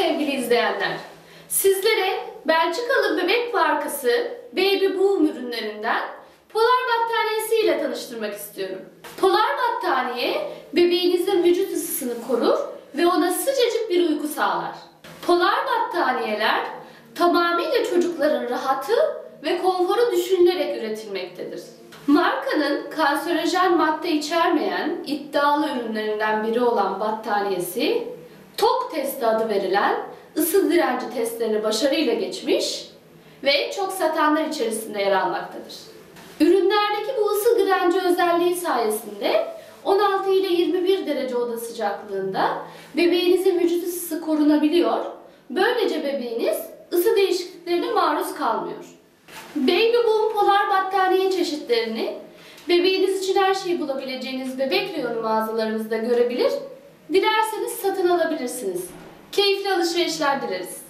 sevgili izleyenler. Sizlere Belçikalı bebek markası Baby Boom ürünlerinden Polar battaniyesi ile tanıştırmak istiyorum. Polar battaniye bebeğinizin vücut ısısını korur ve ona sıcacık bir uyku sağlar. Polar battaniyeler tamamıyla çocukların rahatı ve konforu düşünülerek üretilmektedir. Markanın kanserojen madde içermeyen iddialı ürünlerinden biri olan battaniyesi, TOK testi adı verilen ısı direnci testlerini başarıyla geçmiş ve en çok satanlar içerisinde yer almaktadır. Ürünlerdeki bu ısı direnci özelliği sayesinde 16 ile 21 derece oda sıcaklığında bebeğinizin vücut ısısı korunabiliyor. Böylece bebeğiniz ısı değişikliklerine maruz kalmıyor. Baby Boom polar battaniye çeşitlerini bebeğiniz için her şeyi bulabileceğiniz bebek reyonu mağazalarımızda görebilir. Dilerseniz satın alabilirsiniz. Keyifli alışverişler dileriz.